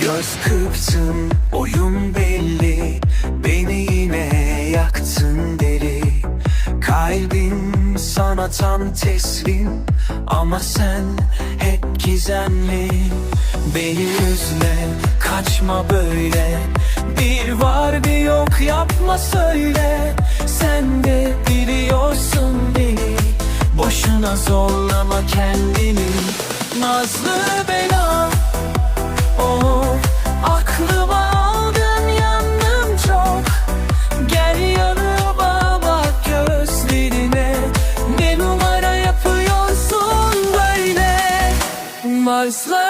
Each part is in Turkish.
yaptın oyun belli Beni yine yaktın deli. Kalbim sana tam teslim Ama sen hep gizemli. Beni üzme kaçma böyle. Bir var bir yok yapma söyle. Sen de biliyorsun beni. Boşuna zorlama kendini. Nazlı bela Marslar bela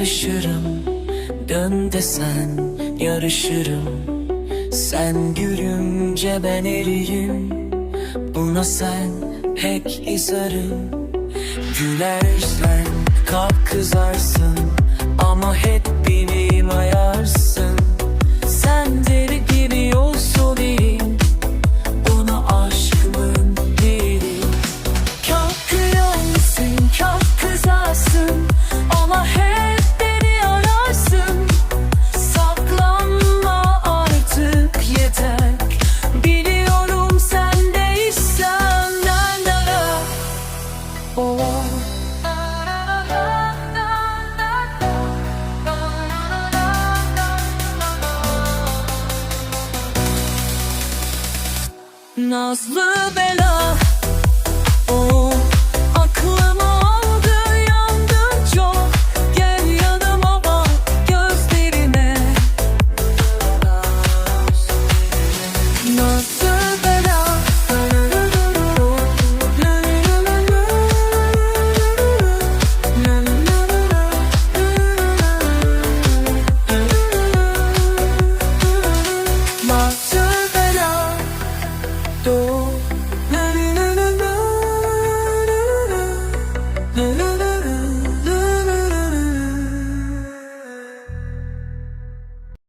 barışırım Dön desen yarışırım. Sen gülünce ben eriyim. Buna sen pek izarım. Gülersen kalp kızarsın Ama Nazlı bela The